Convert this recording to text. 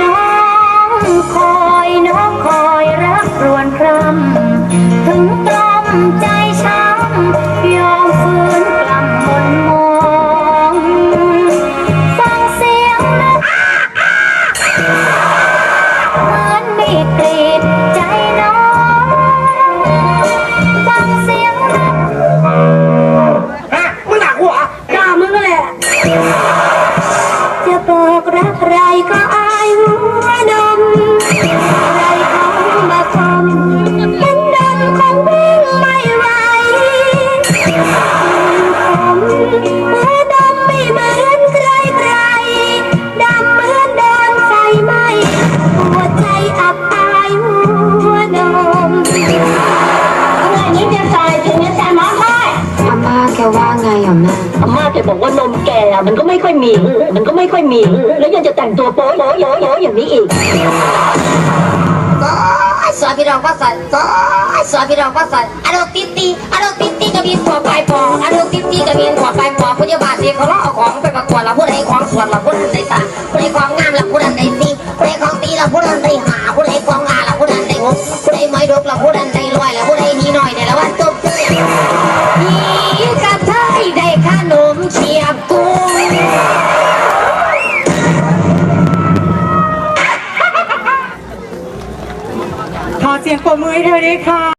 น้องคอยน้องคอยรักรวนพรำถึงตรอมใจช้ำยอมฝืนกลัำบนมองฟังเสียงนะเหมือนมีกลิ่าแกว่าไงอะแม่อาม่าแกบอกว่านมแกอะมันก็ไม่ค่อยมี มันก็ไม่ค่อยมี แล้วยังจะแต่งตัวโป๊ะโป๊ะโป๊ะโป๊ะอย่างนี้อีกก็สอนพี่น้องว่าสันก็ สอนพี่น้องว่าสันอารมณ์ติดตีอารมณ์ติดตีก็มีหัวปลายปออารมณ์ติดตีก็มีหัวปลายปอพยาบาลเสียเขาล่อเอาของไปประกวดเราพูดใดของสวนเราผู้นั้นตาพูดใดของงามเราพูด ขอเสียงปรบมือให้เธอด้วยค่ะ